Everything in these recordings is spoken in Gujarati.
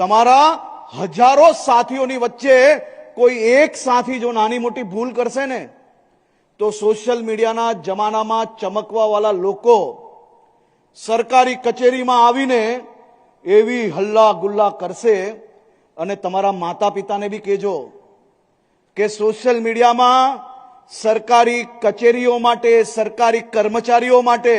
તમારા હજારો સાથીઓની વચ્ચે કોઈ એક સાથી જો નાની મોટી ભૂલ કરશે ને, તો સોશિયલ મીડિયાના જમાનામાં ચમકવાવાળા લોકો સરકારી કચેરીમાં આવીને એવી હલ્લા ગુલ્લા કરશે અને તમારા માતા પિતાને બી કહેજો કે સોશિયલ મીડિયામાં સરકારી કચેરીઓ માટે, સરકારી કર્મચારીઓ માટે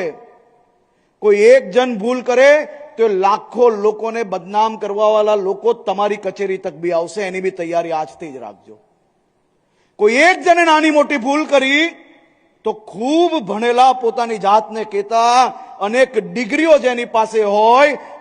કોઈ એક જણ ભૂલ કરે તો લાખો લોકોને બદનામ કરવાવાળા લોકો તમારી કચેરી તક બી આવશે, એની બી તૈયારી આજથી જ રાખજો. કોઈ એક જણે નાની મોટી ભૂલ કરી, તો ખૂબ ભણેલા પોતાની જાતને કહેતા અનેક ડિગ્રીઓ જેની પાસે હોય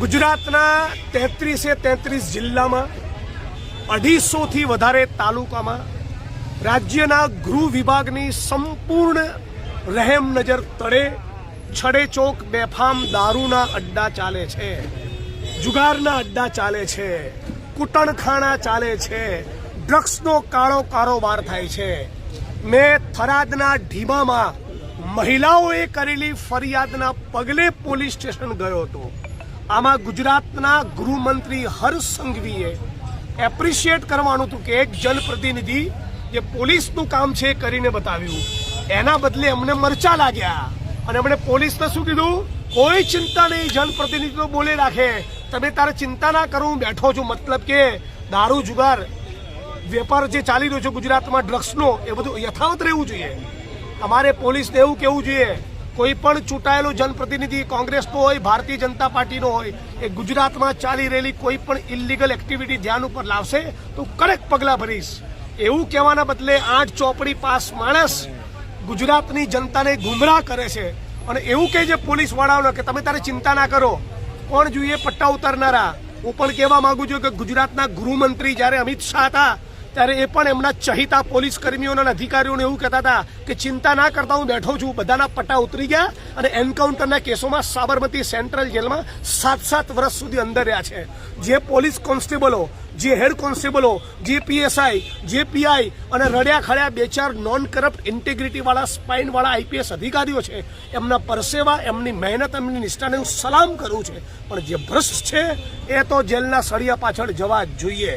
ગુજરાતના તેત્રીસે તેત્રીસ જિલ્લામાં અઢીસોથી વધારે તાલુકામાં રાજ્યના ગૃહ વિભાગની સંપૂર્ણ રહેમ નજર તળે છડે ચોક બેફામ દારૂના અડ્ડા ચાલે છે, જુગારના અડ્ડા ચાલે છે, કુટણખાણા ચાલે છે, ડ્રગ્સનો કાળો કારોબાર થાય છે. મેં થરાદના ઢીમામાં મહિલાઓએ કરેલી ફરિયાદના પગલે પોલીસ સ્ટેશન ગયો હતો. આમાં ગુજરાતના ગૃહમંત્રી હર્ષ સંઘવીએ એપ્રિશિએટ કરવાનું હતું કે એક જનપ્રતિનિધિ જે પોલીસનું કામ છે કરીને બતાવ્યું. એના બદલે અમને મરચા લાગ્યા. અને એમણે પોલીસને શું કીધું? કોઈ ચિંતા નહીં, જનપ્રતિનિધિ તો બોલે રાખે. તમે તારે ચિંતા ના કરો, હું બેઠો છું. મતલબ કે દારૂ, જુગાર, વેપાર જે ચાલી રહ્યો છે ગુજરાતમાં, ડ્રગ્સનો, એ બધું યથાવત રહેવું જોઈએ. અમારે પોલીસને એવું કહેવું જોઈએ કોઈ પણ ચૂંટાયેલો જનપ્રતિનિધિ કોંગ્રેસનો હોય, ભારતીય જનતા પાર્ટીનો હોય, એ ગુજરાતમાં ચાલી રહેલી કોઈ પણ ઇલીગલ એક્ટિવિટી ધ્યાન ઉપર લાવશે તો કડક પગલાં ભરીશ. એવું કહેવાના બદલે આઠ ચોપડી પાસ માણસ ગુજરાતની જનતાને ગુમરાહ કરે છે. અને એવું કહે છે પોલીસવાળાઓને કે તમે તારે ચિંતા ના કરો. કોણ જોઈએ પટ્ટા ઉતારનારા? હું પણ કહેવા માગું છું કે ગુજરાતના ગૃહમંત્રી જ્યારે અમિત શાહ હતા ત્યારે એ પણ એમના ચહિતા પોલીસ કર્મીઓના અધિકારીઓને એવું કહેતા હતા કે ચિંતા ના કરતા હું બેઠો છું. બધાના પટ્ટા ઉતરી ગયા અને એન્કાઉન્ટરના કેસોમાં સાબરમતી સેન્ટ્રલ જેલમાં સાત સાત વર્ષ સુધી અંદર રહ્યા છે. જે પોલીસ કોન્સ્ટેબલો, જે હેડ કોન્સ્ટેબલો, જે પીએસઆઈ, જે પીઆઈ અને રડ્યા ખડ્યા બે ચાર નોન કરપ્ટ ઇન્ટિગ્રિટીવાળા સ્પાઇનવાળા આઈપીએસ અધિકારીઓ છે, એમના પરસેવા, એમની મહેનત, એમની નિષ્ઠાને હું સલામ કરું છું. પણ જે ભ્રષ્ટ છે, એ તો જેલના સળિયા પાછળ જવા જોઈએ.